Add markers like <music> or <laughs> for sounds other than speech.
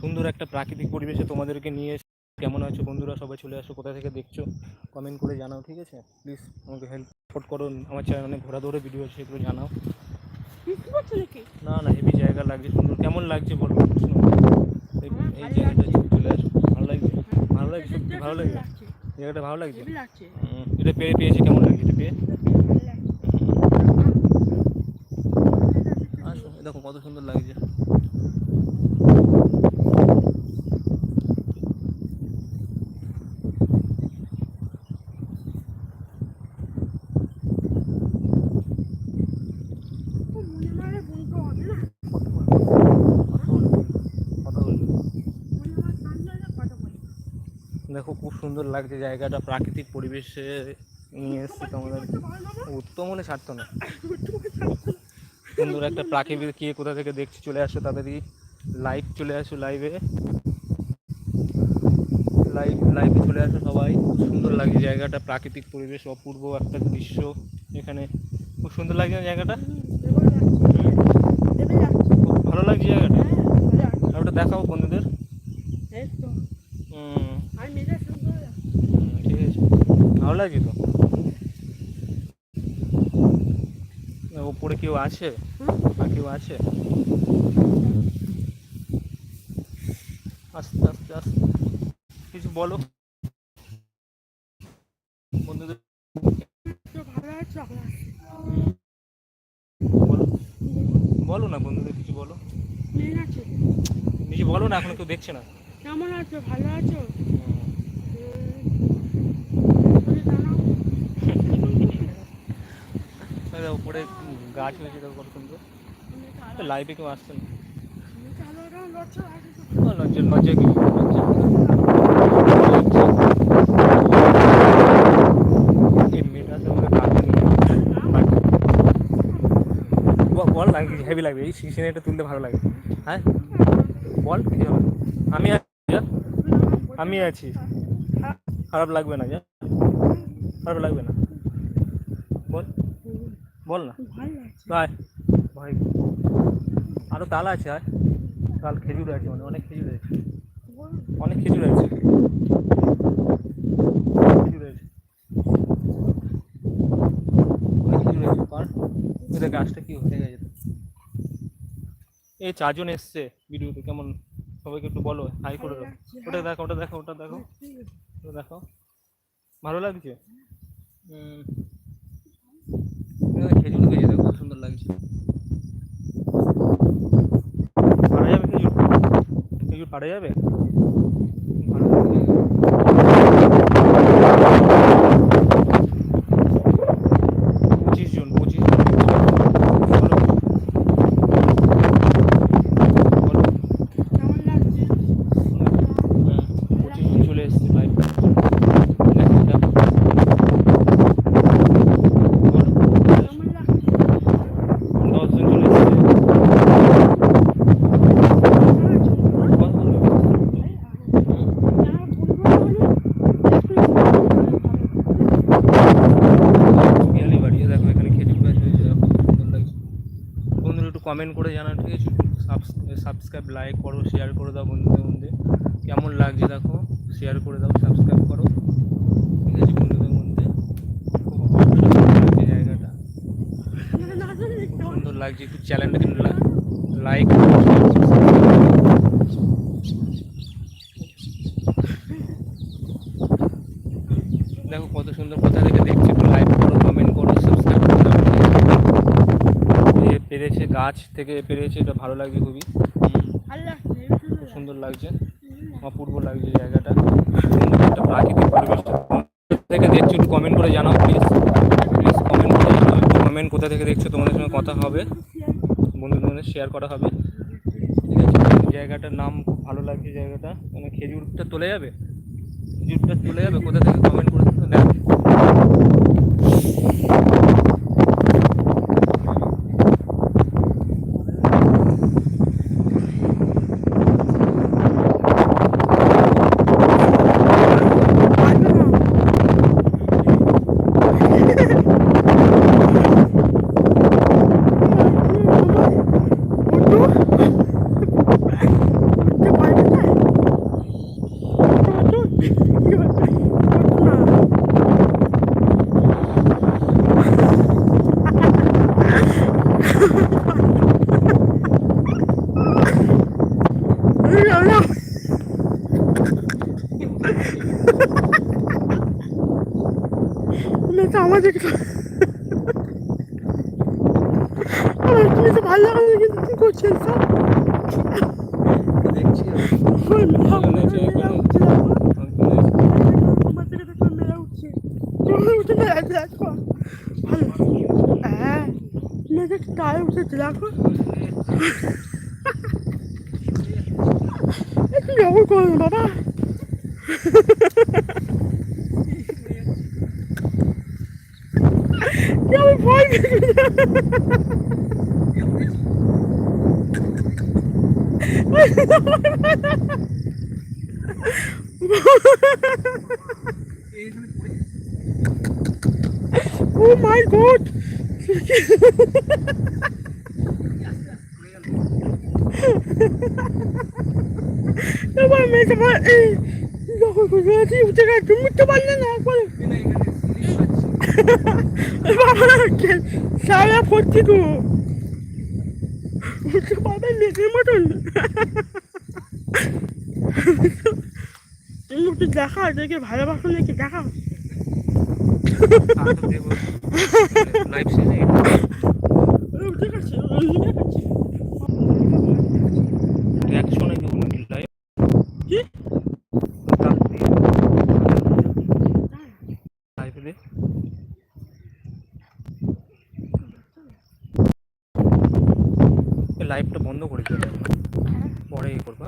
সুন্দর একটা প্রাকৃতিক পরিবেশে তোমাদেরকে নিয়ে এসে কেমন আছো বন্ধুরা? সবাই চলে আসো। কোথা থেকে দেখছ? কমেন্ট করে জানাও ঠিক আছে? প্লিজ আমাকে হেল্প সাপোর্ট করো। আমার চ্যানেলে অনেক ঘোরা ধরে ভিডিও আছে সেগুলো জানাও। না না হেভি জায়গা লাগছে সুন্দর। কেমন লাগছে বলো? এই জায়গাটা। চলে আসো। ভালো লাগছে? ভালো লাগছে? সত্যি ভালো লাগছে? জায়গাটা ভালো লাগছে? এটা পেয়ে পেয়েছে কেমন লাগছে? এটা পেয়ে ভালো লাগছে আসো এ দেখো কত সুন্দর লাগছে খুব মনে মারে বলতে হবে না কথা বলবি মনে আমার কান্না না কথা বলি দেখো খুব সুন্দর লাগছে জায়গাটা প্রাকৃতিক পরিবেশে নিয়ে এসছে তোমাদের। উত্তম মনে ছাড়তো না। সুন্দর একটা প্রাকৃতিক কে কোথা থেকে দেখছি চলে আসো তাদেরই লাইভ চলে আসো লাইভে লাইভ লাইভে চলে আসো সবাই। খুব সুন্দর লাগছে জায়গাটা প্রাকৃতিক পরিবেশ অপূর্ব একটা দৃশ্য এখানে। খুব সুন্দর লাগছে না জায়গাটা? খুব ভালো লাগছে জায়গাটা। হ্যাঁ ওটা দেখাও বন্ধুদের এই তো হুম আমি মেজা সুন্দর হুম, ঠিক আছে ভালো লাগছে তো? ওপরে কেউ আছে? আর কেউ আছে? আস্তে আস্তে আস্তে। কিছু বলো। বন্ধুদের ভালো আছে ভালো বলো। বলো না বন্ধুদের কিছু বলো। আছে। কিছু বলো না এখন কেউ দেখছে না? কেমন আছো? ভালো আছো হুম। তুমি জানাও এই দেখো, উপরে গাছ হয়েছে দেখো কত সুন্দর। লাইভে কেউ আসছে না। লজ্জা লজ্জা কি বল কিছু হেভি লাগবে। এই সিনেটা তুলতে ভালো লাগে। হ্যাঁ? বল আমি আছি। আমি আছি। খারাপ লাগবে না যা। খারাপ লাগবে না। বল। বল না। ভাই ভাই আরও তাল আছে আর তাল খেজুর আছে মানে অনেক খেজুর আছে। অনেক খেজুর আছে। খেজুর আছে। খেজুর আছে পার। এটা গাছটা কি হয়ে গেছে। এই চারজন এসছে ভিডিওতে কেমন? সবাইকে একটু বলো হাই করে দাও। ওটা দেখো ওটা দেখো ওটা দেখো। ওটা দেখো। ভালো লাগছে? হুম এখানে খেজুর হয়েছে দেখো কত সুন্দর লাগছে পারা যাবে খেজুর পারা যাবে ভালো লাগছে। পঁচিশ জন পঁচিশ জন বলো বলো কেমন লাগছে হ্যাঁ, পঁচিশ জন চলে এসছে লাইভ দেখো দেখো বলো কেমন লাগছে দশজন চলে এসছে বল, বল। পিয়ালি বাড়ি দেখো এখানে খেজুর গাছ হয়েছে দেখো সুন্দর লাগছে বন্ধুরা একটু কমেন্ট করে জানা ঠিক আছে? সাবস্ক্রাইব লাইক করো শেয়ার করে দাও বন্ধুদের মধ্যে। কেমন লাগছে দেখো? শেয়ার করে দাও সাবস্ক্রাইব করো। ঠিক আছে, বন্ধুদের মধ্যে? খুব লাগছে জায়গাটা। সুন্দর লাগছে, একটু চ্যানেলটা কিন্তু লাইক দেখো কত সুন্দর কোথা থেকে দেখছি একটু লাইক করো কমেন্ট করো সাবস্ক্রাইব করো এ পেরেছে গাছ থেকে পেরেছে এটা ভালো লাগছে খুবই। খুব সুন্দর লাগছে অপূর্ব লাগছে জায়গাটা। একটা প্রাকৃতিক পরিবেশটা। থেকে দেখছ একটু কমেন্ট করে জানাও প্লিজ প্লিজ কমেন্ট করে জানাও। কমেন্ট কোথা থেকে দেখছ তোমাদের সঙ্গে কথা হবে। বন্ধুদের শেয়ার করা হবে। ঠিক আছে? জায়গাটার নাম খুব ভালো লাগছে জায়গাটা। মানে খেজুরটা তোলে যাবে? খেজুরটা তোলে যাবে? কোথা থেকে কমেন্ট করে দেখ দেখি আমার তুমি তো ভালো লাগে কিন্তু কি করছেন সব দেখছি ওই মেলা ওখানে যে মেলা এখানে- উঠছে দেখো। ওখানে তোমার থেকে দেখো মেলা উঠছে তুমি উঠে মেলা দেখো ভালো হ্যাঁ মেয়েটা গায়ে উঠেছে দেখো একটু ব্যবহার করো না বাবা কি আমি ভয় পেয়েছি। Oh my god! এবার মেয়েটা বলে এই যখন খুশি হয়েছি উঠে গেছে তুমি উঠতে পারলে না একবারে বাবা সারা ভর্তি মতন তুমি একটু দেখা দেখে ভালোবাসো নাকি দেখা <laughs> শেষে ঠিক আছে ঠিক আছে একশো নাকি উনি লাইভ কি লাইভে দে লাইভটা বন্ধ করে দিও পরে ইয়ে করবা